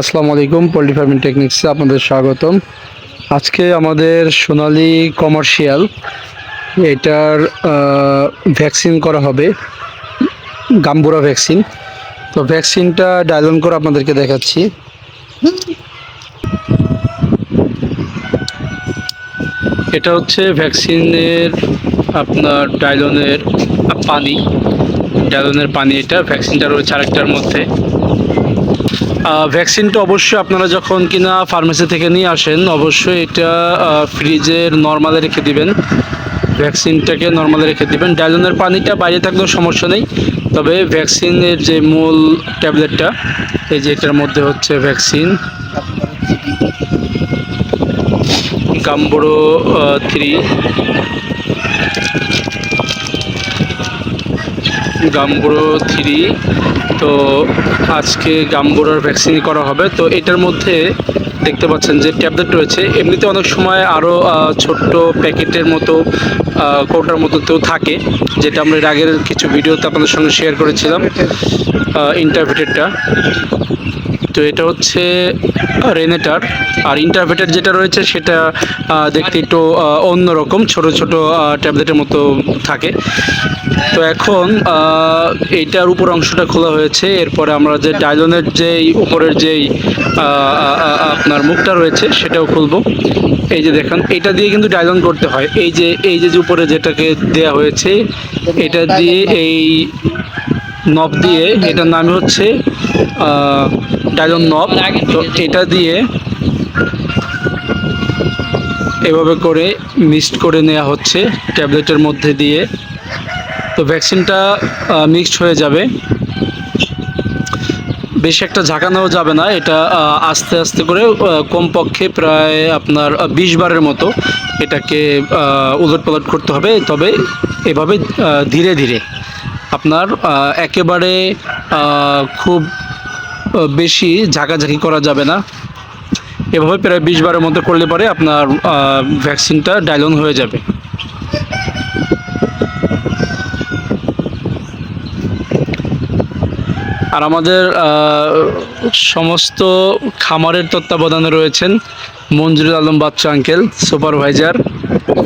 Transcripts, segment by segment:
আসসালামু আলাইকুম, poultry farming টেকনিক্সে আপনাদের স্বাগতম। আজকে আমাদের সোনালি কমার্শিয়াল, এটার ভ্যাকসিন করা হবে, গাম্বুরা ভ্যাকসিন। তো ভ্যাকসিনটা ডায়লন করে আপনাদেরকে দেখাচ্ছি। এটা হচ্ছে ভ্যাকসিনের আপনার ডায়লনের পানি ডায়লনের পানি এটা, ভ্যাকসিনটা রয়েছে আরেকটার মধ্যে। ভ্যাকসিনটা অবশ্যই আপনারা যখন কিনা ফার্মেসি থেকে নিয়ে আসেন, অবশ্যই এটা ফ্রিজের নর্মালে রেখে দিবেন। ভ্যাকসিনটাকে নর্মালে রেখে দিবেন। ডায়লনের পানিটা বাইরে থাকলেও সমস্যা নেই, তবে ভ্যাকসিনের যে মূল ট্যাবলেটটা, এই যে এটার মধ্যে হচ্ছে vaccine Gumboro three Gumboro three তো আজকে গামগোড়ার ভ্যাকসিনই করা হবে। তো এটার মধ্যে দেখতে পাচ্ছেন যে ট্যাবলেট রয়েছে। এমনিতে অনেক সময় আরও ছোট্ট প্যাকেটের মতো কৌটার মতো তো থাকে, যেটা আমরা এর আগের কিছু ভিডিওতে আপনাদের সঙ্গে শেয়ার করেছিলাম ইন্টারভিটেডটা তো এটা হচ্ছে রেনেটার আর ইন্টারভেটার যেটা রয়েছে সেটা দেখতে একটু অন্যরকম, ছোট ছোট ট্যাবলেটের মতো থাকে। তো এখন এইটার উপর অংশটা খোলা হয়েছে। এরপরে আমরা যে ডায়লনের যেই উপরের যেই আপনার মুখটা রয়েছে, সেটাও খুলবো। এই যে দেখেন, এটা দিয়ে কিন্তু ডায়লন করতে হয়। এই যে এই যে উপরে যেটাকে দেয়া হয়েছে, এটা দিয়ে এই নব দিয়ে, এটার নাম হচ্ছে ডায়লন নব তো এটা দিয়ে এভাবে করে মিক্সড করে নেওয়া হচ্ছে ট্যাবলেটের মধ্যে দিয়ে। তো ভ্যাকসিনটা মিক্সড হয়ে যাবে। বেশি একটা ঝাঁকানোও যাবে না, এটা আস্তে আস্তে করে কমপক্ষে প্রায় আপনার বিশ বারের মতো এটাকে উলট পালট করতে হবে। তবে এভাবে ধীরে ধীরে। আপনার একেবারে খুব বেশি ঝাঁকাঝাঁকি করা যাবে না। এভাবে প্রায় বিশ বারের মতো করলে পরে আপনার ভ্যাকসিনটা ডায়লন হয়ে যাবে। আর আমাদের সমস্ত খামারের তত্ত্বাবধানে রয়েছেন Manjurul Alam Baccha uncle, supervisor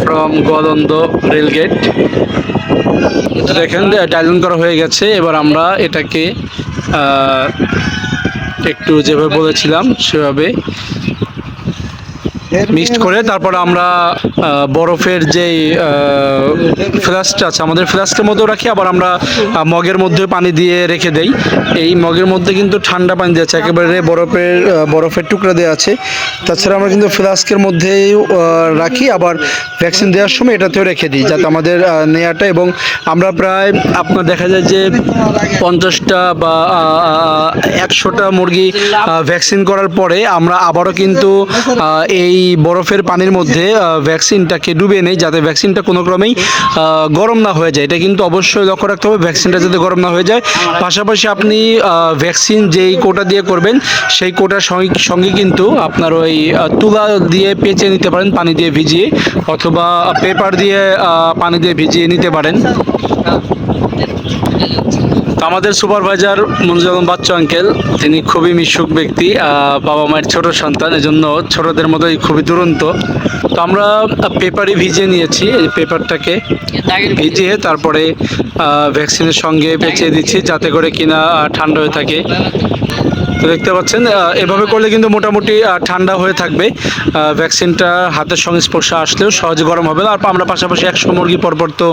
from Goalundo rail gate. দেখেন ডায়লন করা হয়ে গেছে। এবার আমরা এটাকে একটু যেভাবে বলেছিলাম সেভাবে মিক্সড করে তারপর আমরা বরফের যেই ফ্লাস্কটা আছে আমাদের ফ্লাস্কের মধ্যেও রাখি আবার আমরা মগের মধ্যে পানি দিয়ে রেখে দেই। এই মগের মধ্যে কিন্তু ঠান্ডা পানি দিয়েছে একেবারে বরফের বরফের টুকরা দেওয়া আছে। তাছাড়া আমরা কিন্তু ফ্লাস্কের মধ্যেই রাখি আবার ভ্যাকসিন দেওয়ার সময় এটাতেও রেখে দিই যাতে আমাদের নেয়াটা এবং আমরা প্রায় আপনার দেখা যায় যে পঞ্চাশটা বা একশোটা মুরগি ভ্যাকসিন করার পরে আমরা আবারও কিন্তু আহ, এই বরফের পানির মধ্যে ভ্যাকসিনটাকে ডুবিয়ে নেই যাতে ভ্যাকসিনটা কোনো ক্রমেই গরম না হয়ে যায়। এটা কিন্তু অবশ্যই লক্ষ্য রাখতে হবে ভ্যাকসিনটা যাতে গরম না হয়ে যায়। পাশাপাশি আপনি ভ্যাকসিন যেই কোটা দিয়ে করবেন, সেই কোটার সঙ্গে সঙ্গে কিন্তু আপনার ওই তুলা দিয়ে পেঁচে নিতে পারেন, পানি দিয়ে ভিজিয়ে, অথবা পেপার দিয়ে পানি দিয়ে ভিজিয়ে নিতে পারেন। তো আমাদের সুপারভাইজার মঞ্জুর আলম বাচ্চু আঙ্কেল তিনি খুবই মিশুক ব্যক্তি বাবা মায়ের ছোট সন্তান এজন্য ছোটদের মতোই খুবই দুরন্ত। তো আমরা পেপারই ভিজিয়ে নিয়েছি এই পেপারটাকে। ভিজিয়ে তারপরে ভ্যাকসিনের সঙ্গে বেঁচে দিচ্ছি যাতে করে কিনা ঠান্ডা হয়ে থাকে। তো দেখতে পাচ্ছেন এভাবে করলে কিন্তু মোটামুটি ঠান্ডা হয়ে থাকবে। ভ্যাকসিনটা হাতের সংস্পর্শে আসলেও সহজে গরম হবে। না আর আমরা পাশাপাশি একশো মুরগি পরপর তো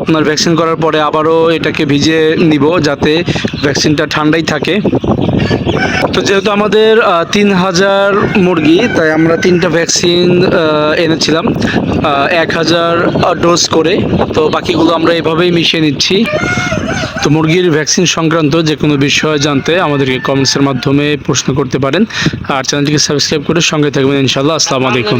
আপনার ভ্যাকসিন করার পরে আবারও এটাকে ভিজিয়ে নিব যাতে ভ্যাকসিনটা ঠান্ডাই থাকে। তো যেহেতু আমাদের তিন হাজার মুরগি, তাই আমরা তিনটা ভ্যাকসিন এনেছিলাম। এক হাজার ডোজ করে। তো বাকিগুলো আমরা এভাবেই মিশিয়ে নিচ্ছি। তো মুরগির ভ্যাকসিন সংক্রান্ত যে কোনো বিষয় জানতে আমাদেরকে কমেন্টসের মাধ্যমে প্রশ্ন করতে পারেন। আর চ্যানেলটিকে সাবস্ক্রাইব করে সঙ্গে থাকবেন ইনশাল্লাহ আসসালামু আলাইকুম।